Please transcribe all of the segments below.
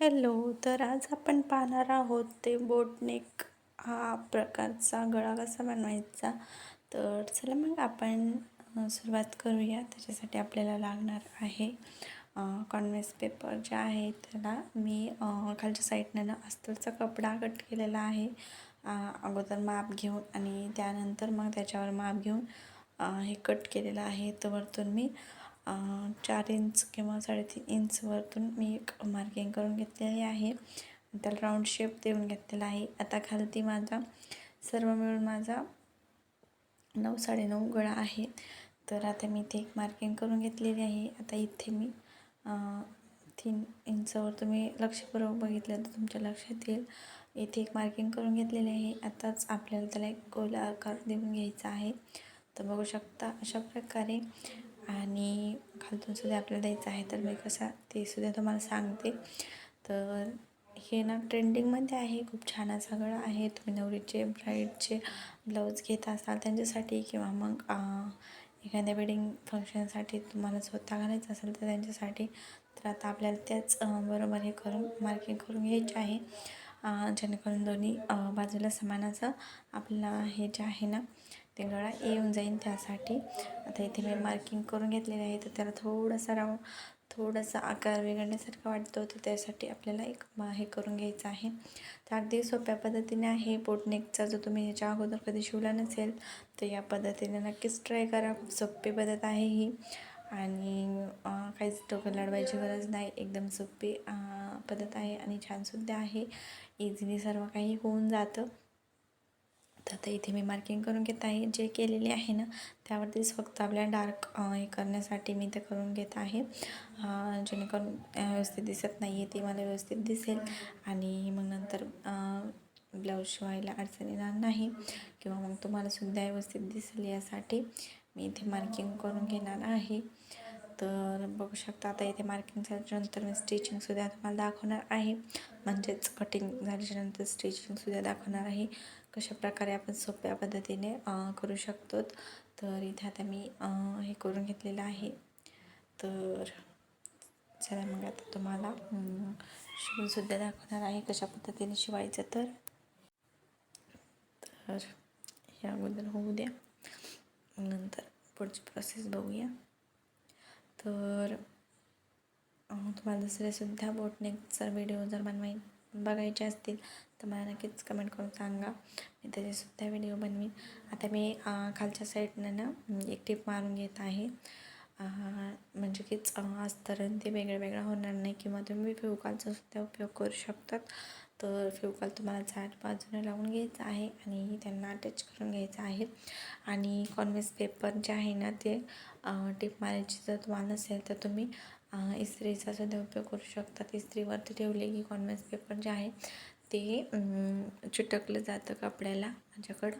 Hello तर आज आपण पाहणार आहोत ते बोटनेक हा प्रकारचा गळा कसा बनवायचा. तर चला मग आपण सुरुवात करूया. त्याच्यासाठी आपल्याला लागणार आहे कॉन्व्हेस पेपर जे आहे त्याला मी खालच्या साईडनं ना अस्तरचा कपडा कट केलेला आहे. अगोदर माप घेऊन आणि त्यानंतर मग त्याच्यावर माप घेऊन हे कट केलेलं आहे. तर वरतून मी चार इंच किंवा साडेतीन इंचवरतून मी एक मार्किंग करून घेतलेली आहे. त्याला राऊंड शेप देऊन घेतलेला आहे. आता खालती माझा सर्व मिळून माझा नऊ साडेनऊ गळा आहे. तर आता मी इथे एक मार्किंग करून घेतलेली आहे. आता इथे मी तीन इंचावर तुम्ही लक्षपूर्वक बघितलं तर तुमच्या लक्षात येईल. इथे एक मार्किंग करून घेतलेली आहे. आताच आपल्याला त्याला एक गोल आकार देऊन घ्यायचा आहे. तर बघू शकता अशा प्रकारे आणि खालतून सुद्धा आपल्याला द्यायचं आहे तर मी कसा ते सुद्धा तुम्हाला सांगते. तर हे ना ट्रेंडिंगमध्ये आहे खूप छान असा गळा आहे. तुम्ही नवरीचे ब्राईडचे ब्लाऊज घेत असाल त्यांच्यासाठी किंवा मग एखाद्या वेडिंग फंक्शनसाठी तुम्हाला स्वतः घालायचं असेल तर त्यांच्यासाठी तर आता आपल्याला त्याच बरोबर हे करून मार्किंग करून घ्यायचे आहे. जेणेकरून दोन्ही बाजूला समान असं आपल्याला हे जे आहे ना ते गळा येऊन जाईन त्यासाठी. आता इथे मी मार्किंग करून घेतलेलं आहे तर त्याला थोडासा राऊंड थोडासा आकार बिघडण्यासारखा वाटतो तर त्यासाठी आपल्याला एक हे करून घ्यायचं आहे. तर अगदी सोप्या पद्धतीने आहे. बोटनेकचा जो तुम्ही याच्या अगोदर कधी शिवला नसेल तर या पद्धतीने नक्कीच ट्राय करा. खूप सोपी पद्धत आहे ही. आणि काहीच डोकं लढवायची गरज नाही. एकदम सोपी पद्धत आहे आणि छानसुद्धा आहे. इझिली सर्व काही होऊन जातं. तर आता इथे मी मार्किंग करून घेत आहे. जे केलेले आहे ना त्यावरतीच फक्त आपल्या डार्क हे करण्यासाठी मी ते करून घेत आहे. जेणेकरून व्यवस्थित दिसत नाही आहे ते मला व्यवस्थित दिसेल. आणि मग नंतर ब्लाऊज शिवायला अडचण येणार नाही. किंवा मग तुम्हाला सुद्धा व्यवस्थित दिसेल यासाठी मी इथे मार्किंग करून घेणार आहे. तर बघू शकता आता इथे मार्किंग झाल्याच्यानंतर मी स्टिचिंगसुद्धा तुम्हाला दाखवणार आहे. म्हणजेच कटिंग झाल्याच्यानंतर स्टिचिंगसुद्धा दाखवणार आहे. कशा प्रकारे आपण सोप्या पद्धतीने करू शकतो. तर इथे आता मी हे करून घेतलेलं आहे. तर चला मग आता तुम्हाला शिवूनसुद्धा दाखवणार आहे कशा पद्धतीने शिवायचं तर. तर हे अगोदर होऊ द्या. नंतर पुढची प्रोसेस बघूया. तर तुम्हाला तुम्हाला दुसरेसुद्धा बोटनेकचा व्हिडिओ जर बनवाय बघायचे असतील तर मला नक्कीच कमेंट करून सांगा. मी त्याचेसुद्धा व्हिडिओ बनवीन. आता मी खालच्या साईडनं ना एक टिप मारून घेत आहे. म्हणजे कीच अं, ते वेगळं वेगळं होणार नाही किंवा तुम्ही फेवकालचा सुद्धा उपयोग करू शकतात. तर फ्युकाल तुम्हाला झाड बाजूने लावून घ्यायचं आहे आणि त्यांना अटॅच करून घ्यायचं आहे. आणि कॉन्व्हेस पेपर जे आहे ना ते टिप मारायची जर तुम्हाला नसेल तर तुम्ही इस्त्रीचा सुद्धा उपयोग करू शकतात. इस्त्रीवरती ठेवले की कॉन्व्हेस पेपर जे आहे ते चिटकलं जातं कपड्याला माझ्याकडं.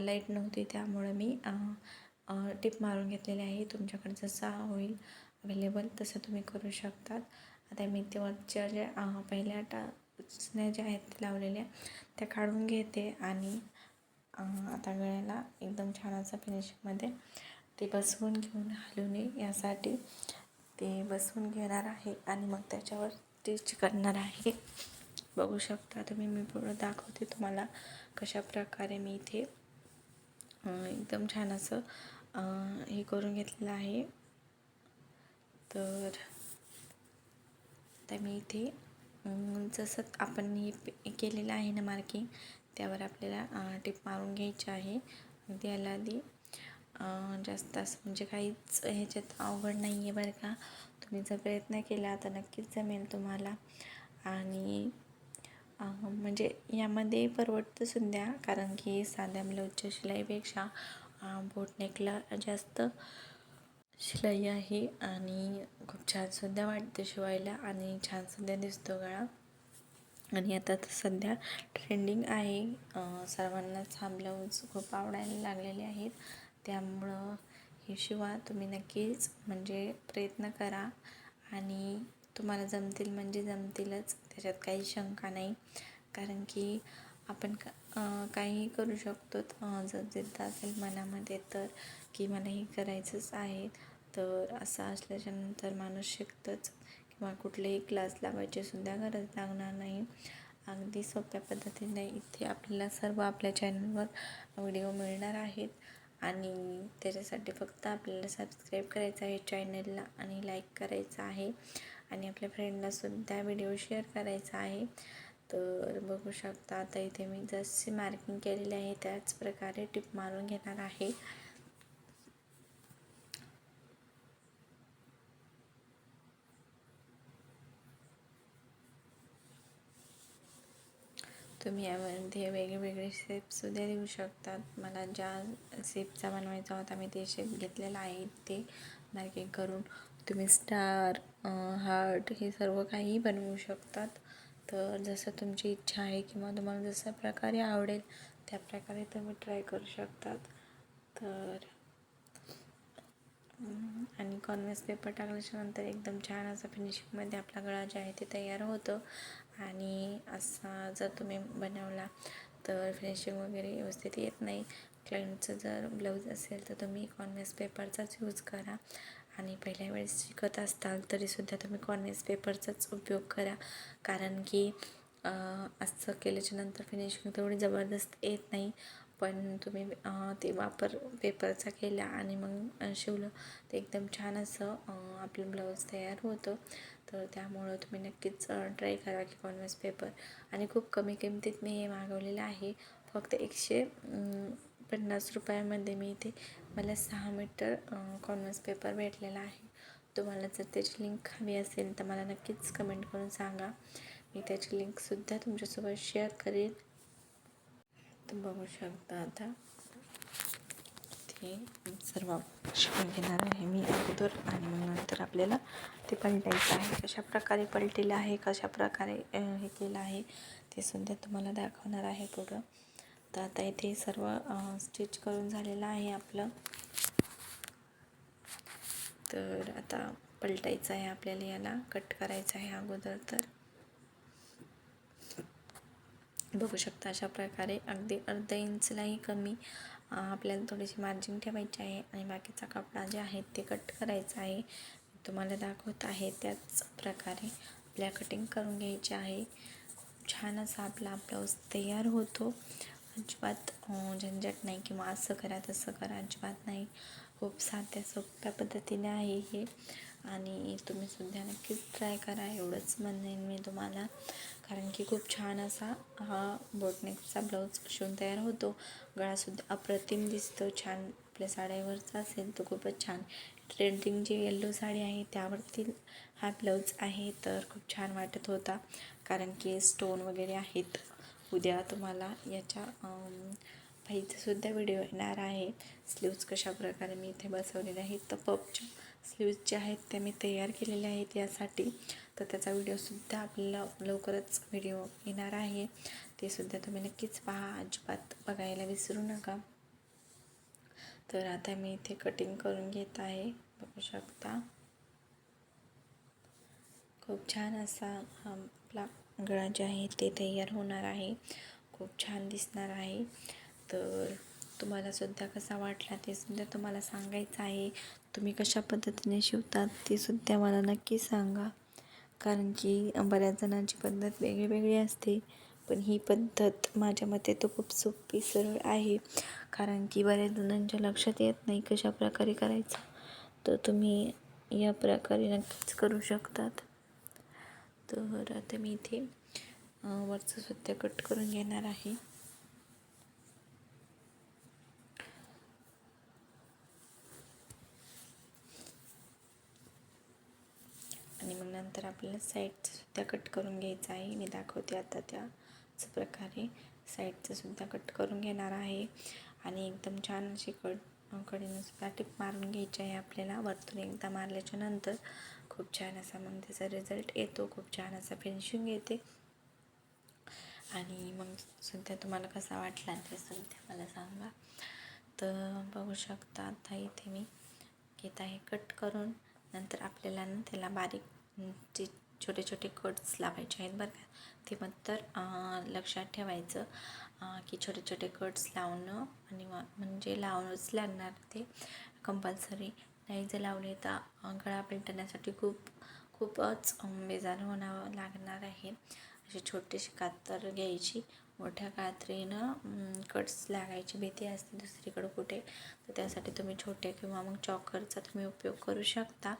लाइट नव्हती त्यामुळं मी टिप मारून घेतलेली आहे. तुमच्याकडे जसा होईल अवेलेबल तसं तुम्ही करू शकतात. आता मी ते वरच्या ज्या पहिल्या टाचण्या ज्या आहेत लावलेल्या त्या काढून घेते आणि आता गळ्याला एकदम छान असं फिनिशिंगमध्ये ते बसवून घेऊन हलवून नये यासाठी ते बसवून घेणार आहे आणि मग त्याच्यावर स्टिच करणार आहे. बघू शकता. तुम्ही मी पुढं दाखवते तुम्हाला कशा प्रकारे मी इथे एकदम छान असं हे करून घेतलेलं आहे. तर आता मी इथे जसं आपण हे केलेलं आहे ना मार्किंग त्यावर आपल्याला टिप मारून घ्यायची आहे. अगदी याला आधी जास्त असं म्हणजे काहीच ह्याच्यात अवघड नाही आहे बरं का. तुम्ही जर प्रयत्न केला तर नक्कीच जमेल तुम्हाला. आणि म्हणजे यामध्ये परवडतं सुद्धा कारण की साध्या ब्लाऊजच्या शिलाईपेक्षा बोटनेकला जास्त शिलाई आहे आणि खूप छानसुद्धा वाटतं शिवायला आणि छानसुद्धा दिसतो गळा. आणि आता तर सध्या ट्रेंडिंग आहे. सर्वांनाच हा ब्लाऊज खूप आवडायला लागलेले आहेत. त्यामुळं हे शिवा तुम्ही नक्कीच म्हणजे प्रयत्न करा आणि तुम्हाला जमतील म्हणजे जमतीलच. त्याच्यात काही शंका नाही. कारण की आपण का काहीही करू शकतो. जर जिद्द असेल मनामध्ये तर की मला हे करायचंच आहे तर असं असल्याच्यानंतर माणूस शिकतच. किंवा कुठलेही क्लास लावायची सुद्धा गरज लागणार नाही. अगदी सोप्या पद्धतीने इथे आपल्याला सर्व आपल्या चॅनलवर व्हिडिओ मिळणार आहेत. आणि त्याच्यासाठी फक्त आपल्याला सबस्क्राईब करायचं आहे चॅनलला आणि लाईक करायचं आहे. आणि आपल्या फ्रेंडलासुद्धा व्हिडिओ शेअर करायचा आहे. तर बघू शकता आता इथे मी जशी मार्किंग केलेली आहे त्याच प्रकारे टिप मारून घेणार आहे. तुम्ही यामध्ये वेगवेगळे शेपसुद्धा देऊ शकतात. मला ज्या शेपचा बनवायचा होता मी ते शेप घेतलेला आहे ते मार्किंग करून तुम्ही स्टार हार्ट हे सर्व काही बनवू शकतात. तर जसं तुमची इच्छा आहे किंवा तुम्हाला जशा प्रकारे आवडेल त्या प्रकारे तुम्ही ट्राय करू शकतात. तर आणि कॉन्व्हेस पेपर टाकल्याच्यानंतर एकदम छान असं फिनिशिंगमध्ये आपला गळा जे आहे ते तयार होतं. आणि असा जर तुम्ही बनवला तर फिनिशिंग वगैरे व्यवस्थित येत नाही. क्लायंटचं जर ब्लाऊज असेल तर तुम्ही कॉन्व्हेस पेपरचाच यूज करा. आणि पहिल्या वेळेस शिकत असताल तरीसुद्धा तुम्ही कॉर्नेस पेपरचाच उपयोग करा. कारण की असं केल्याच्यानंतर फिनिशिंग तेवढी जबरदस्त येत नाही. पण तुम्ही ते वापर पेपरचा केला आणि मग शिवलं. ते एकदम छान असं आपलं ब्लाऊज तयार होतं. तर त्यामुळं तुम्ही नक्कीच ट्राय करा की कॉन्व्हेस पेपर. आणि खूप कमी किमतीत मी हे मागवलेलं आहे. फक्त एकशे पन्नास रुपयामध्ये मी इथे मला सहा मीटर कॉन्व्हेस पेपर भेटलेला आहे. तुम्हाला जर त्याची लिंक हवी असेल तर मला नक्कीच कमेंट करून सांगा. मी त्याची लिंकसुद्धा तुमच्यासोबत शेअर करेन. तर बघू शकता आता. ते सर्व शिकून घेणार आहे मी अगोदर आणि मग नंतर आपल्याला ते पलटायचं आहे. कशा प्रकारे पलटेलं आहे कशा प्रकारे हे केलं आहे ते सुद्धा तुम्हाला दाखवणार आहे पुढं. तर आता इथे सर्व स्टिच करून झालेलं आहे आपलं. तर आता पलटायचं आहे आपल्याला याला कट करायचं आहे अगोदर तर. बघू शकता अशा प्रकारे अगदी अर्धा इंचलाही कमी आपल्याला थोडीशी मार्जिन ठेवायची आहे आणि बाकीचा कपडा जे आहे ते कट करायचा आहे. तुम्हाला दाखवत आहे त्याच प्रकारे आपल्या कटिंग करून घ्यायची आहे. छान असा आपला ब्लाऊज तयार होतो. अजिबात झंझट नाही किंवा असं करा तसं करा अजिबात नाही. खूप साध्या सोप्या पद्धतीने आहे हे. आणि तुम्ही सुद्धा नक्कीच ट्राय करा. एवढंच म्हणेन मी तुम्हाला. कारण की खूप छान असा हा बोटनेकचा ब्लाऊज शिवून तयार होतो. गळासुद्धा अप्रतिम दिसतो. छान आपल्या साड्यावरचा असेल तो खूपच छान. ट्रेंडिंग जी येल्लो साडी आहे त्यावरती हा ब्लाऊज आहे. तर खूप छान वाटत होता. कारण की स्टोन वगैरे आहेत. उद्या तुम्हाला याच्या सुद्धा व्हिडिओ येणार आहे. स्लीव्ज कशा प्रकारे मी इथे बसवलेले आहेत. तर पपच्या स्लीव्ज जे आहेत त्या मी तयार केलेल्या आहेत यासाठी. तर त्याचा व्हिडिओसुद्धा आपल्याला लवकरच व्हिडिओ येणार आहे. ते सुद्धा तुम्ही नक्कीच पहा. अजिबात बघायला विसरू नका. तर आता मी इथे कटिंग करून घेत आहे. बघू शकता. खूप छान असा हा आपला गळा जे आहे ते तयार होणार आहे. खूप छान दिसणार आहे. तर तुम्हाला सुद्धा कसा वाटला ते सुद्धा तुम्हाला सांगायचं आहे. तुम्ही कशा पद्धतीने शिवतात ते सुद्धा मला नक्की सांगा. कारण की बऱ्याच जणांची पद्धत वेगळी वेगळी असते. पण ही पद्धत माझ्या मते तो खूप सोपी सरळ आहे. कारण की बऱ्याच जणांच्या लक्षात येत नाही कशा प्रकारे करायचं. तर तुम्ही या प्रकारे नक्कीच करू शकतात. तर आता मी इथे वरचं सुद्धा कट करून घेणार आहे. आणि मग नंतर आपल्याला साईडचं सुद्धा कट करून घ्यायचं आहे. मी दाखवते आता त्याच प्रकारे. साईडचंसुद्धा कट करून घेणार आहे. आणि एकदम छान अशी कट सुद्धा टिप मारून घ्यायची आहे आपल्याला. वरतून एकदा मारल्याच्या नंतर खूप छान असा मग त्याचा रिझल्ट येतो खूप छान असा फिनिशिंग येते. आणि मग सध्या तुम्हाला कसा वाटला ते सध्या मला सांगा. तर बघू शकता आता इथे मी घेत आहे कट करून. नंतर आपल्याला ना त्याला बारीक जे छोटे छोटे कट्स लावायचे आहेत बरं का ते मग तर लक्षात ठेवायचं की छोटे छोटे कट्स लावणं आणि म्हणजे लावणंच लागणार ते कंपल्सरी नाही जर लावले तर गळा पेंटण्यासाठी खूप खूपच बेजार होणावं लागणार आहे. अशी छोटीशी कातर घ्यायची. मोठ्या कात्रीनं कट्स लागायची भीती असते दुसरीकडं कुठे. तर त्यासाठी तुम्ही छोटे किंवा मग चॉकरचा तुम्ही उपयोग करू शकता.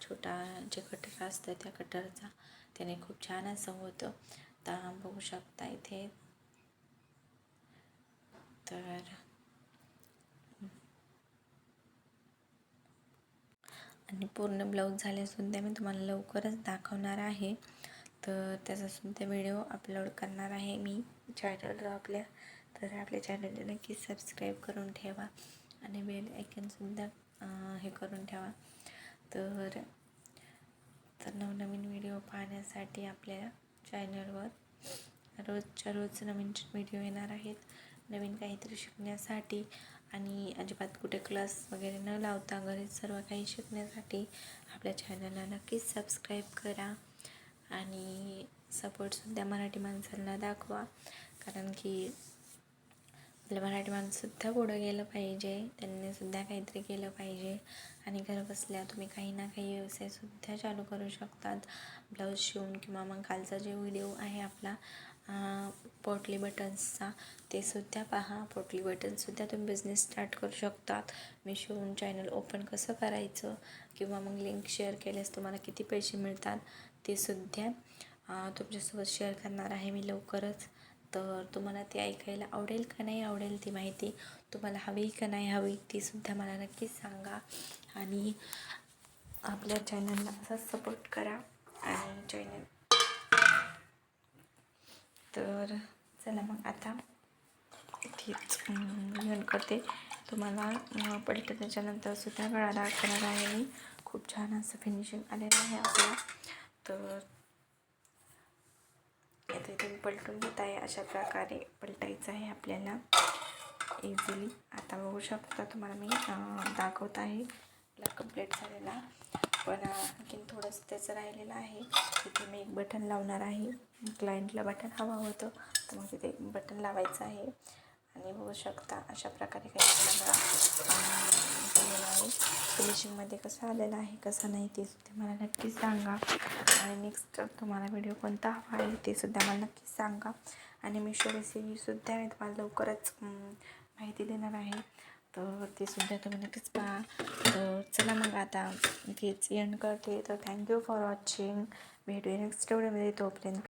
छोटा जे कटर असतं त्या कटरचा. त्याने खूप छान असं होतं. तर बघू शकता इथे. तर आणि पूर्ण ब्लाऊज झाल्यासुद्धा मी तुम्हाला लवकरच दाखवणार आहे. तर त्याचासुद्धा व्हिडिओ अपलोड करणार आहे मी चॅनलवर आपल्या. तर आपल्या चॅनलला नक्की सबस्क्राईब करून ठेवा आणि बेल आयकनसुद्धा हे करून ठेवा. तर तर नवनवीन व्हिडिओ पाहण्यासाठी आपल्या चॅनलवर रोजच्या रोज नवीन व्हिडिओ येणार आहेत. नवीन काहीतरी शिकण्यासाठी आणि अजिबात कुठे क्लास वगैरे न लावता घरीच सर्व काही शिकण्यासाठी आपल्या चॅनलला नक्कीच सबस्क्राईब करा. आणि सपोर्टसुद्धा मराठी माणसांना दाखवा. कारण की आपलं मराठी माणसंसुद्धा पुढं गेलं पाहिजे. त्यांनीसुद्धा काहीतरी केलं पाहिजे. आणि घर बसल्या तुम्ही काही ना काही व्यवसायसुद्धा चालू करू शकतात. ब्लाऊज शिवून किंवा मग कालचा जे व्हिडिओ आहे आपला पोटली बटन्सचा. ते सुद्धा पहा. पोटली बटन्ससुद्धा तुम्ही बिझनेस स्टार्ट करू शकतात. मी चॅनल ओपन कसं करायचं? किंवा मग लिंक शेअर केल्यास तुम्हाला किती पैसे मिळतात? ते सुद्धा तुमच्यासोबत शेअर करणार आहे मी लवकरच. तर तुम्हाला ते ऐकायला आवडेल का नाही आवडेल ती माहिती? तुम्हाला हवी का नाही हवी तीसुद्धा मला नक्कीच सांगा. आणि आपल्या चॅनलला असाच सपोर्ट करा. आणि चॅनल तर चला मग आता इथेच येऊन करते. तुम्हाला पलट त्याच्यानंतर सुद्धा गळाला दाखवणार आहे मी. खूप छान असं फिनिशिंग आलेलं आहे आपलं. तर इथे पलटून घेत आहे. अशा प्रकारे पलटायचं आहे आपल्याला. इझिली आता बघू शकता तुम्हाला मी दाखवत आहे. आपला कंप्लीट झालेला. पण आणखीन थोडंसं त्याचं राहिलेलं आहे. तिथे मी एक बटन लावणार आहे. क्लायंटला बटन हवं होतं तर मग तिथे एक बटन लावायचं आहे. आणि बघू शकता अशा प्रकारे काही मला आहे. फिनिशिंगमध्ये कसं आलेलं आहे कसं नाही ते सुद्धा मला नक्कीच सांगा. आणि नेक्स्ट तुम्हाला व्हिडिओ कोणता हवा आहे ते सुद्धा मला नक्कीच सांगा. आणि मिशो रेसिपीसुद्धा मी तुम्हाला लवकरच माहिती देणार आहे. तर ते सुद्धा तुम्ही नक्कीच पहा. तर चला मग आता इथेच एंड करते. तर थँक्यू फॉर वॉचिंग भेटूया नेक्स्ट व्हिडिओमध्ये तोपर्यंत.